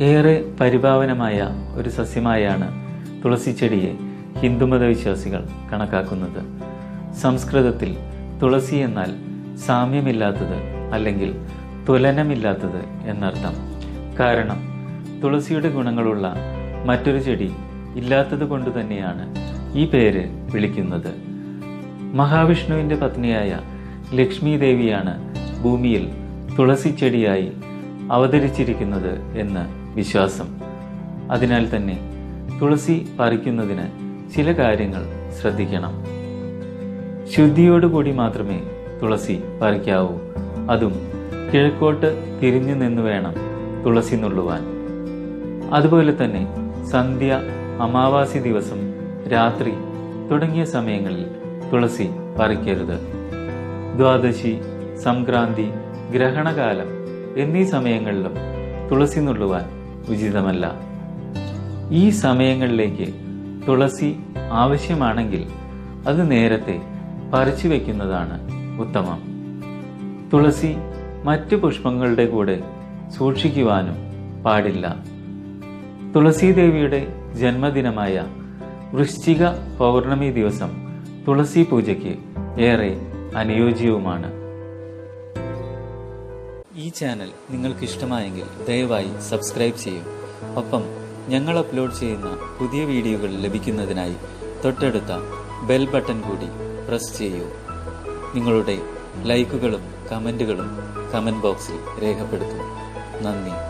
ഏറെ പരിഭാവനമായ ഒരു സസ്യമായാണ് തുളസി ചെടിയെ ഹിന്ദുമത വിശ്വാസികൾ കണക്കാക്കുന്നത്. സംസ്കൃതത്തിൽ തുളസി എന്നാൽ സാമ്യമില്ലാത്തത് അല്ലെങ്കിൽ തുലനമില്ലാത്തത് എന്നർത്ഥം. കാരണം തുളസിയുടെ ഗുണങ്ങളുള്ള മറ്റൊരു ചെടി ഇല്ലാത്തത് കൊണ്ട് തന്നെയാണ് ഈ പേര് വിളിക്കുന്നത്. മഹാവിഷ്ണുവിന്റെ പത്നിയായ ലക്ഷ്മി ദേവിയാണ് ഭൂമിയിൽ തുളസി ചെടിയായി അവതരിച്ചിരിക്കുന്നത് എന്ന് വിശ്വാസം. അതിനാൽ തന്നെ തുളസി പറിക്കുന്നതിന് ചില കാര്യങ്ങൾ ശ്രദ്ധിക്കണം. ശുദ്ധിയോടുകൂടി മാത്രമേ തുളസി പറിക്കാവൂ. അതും കിഴക്കോട്ട് തിരിഞ്ഞു നിന്ന് വേണം തുളസി നുള്ളുവാൻ. അതുപോലെ തന്നെ സന്ധ്യ അമാവാസി ദിവസം രാത്രി തുടങ്ങിയ സമയങ്ങളിൽ തുളസി പറിക്കരുത്. ദ്വാദശി സംക്രാന്തി ഗ്രഹണകാലം എന്നീ സമയങ്ങളിലും തുളസി നുള്ളുവാൻ ഉചിതമല്ല. ഈ സമയങ്ങളിലേക്ക് തുളസി ആവശ്യമാണെങ്കിൽ അത് നേരത്തെ പറിച്ചു വയ്ക്കുന്നതാണ് ഉത്തമം. തുളസി മറ്റു പുഷ്പങ്ങളുടെ കൂടെ സൂക്ഷിക്കുവാനും പാടില്ല. തുളസീദേവിയുടെ ജന്മദിനമായ വൃശ്ചിക പൗർണമി ദിവസം തുളസി പൂജയ്ക്ക് ഏറെ അനുയോജ്യവുമാണ്. ഈ ചാനൽ നിങ്ങൾക്ക് ഇഷ്ടമായെങ്കിൽ ദയവായി സബ്സ്ക്രൈബ് ചെയ്യൂ. ഒപ്പം ഞങ്ങൾ അപ്ലോഡ് ചെയ്യുന്ന പുതിയ വീഡിയോകൾ ലഭിക്കുന്നതിനായി തൊട്ടടുത്ത ബെൽ ബട്ടൺ കൂടി പ്രസ് ചെയ്യൂ. നിങ്ങളുടെ ലൈക്കുകളും കമന്റുകളും കമന്റ് ബോക്സിൽ രേഖപ്പെടുത്തും. നന്ദി.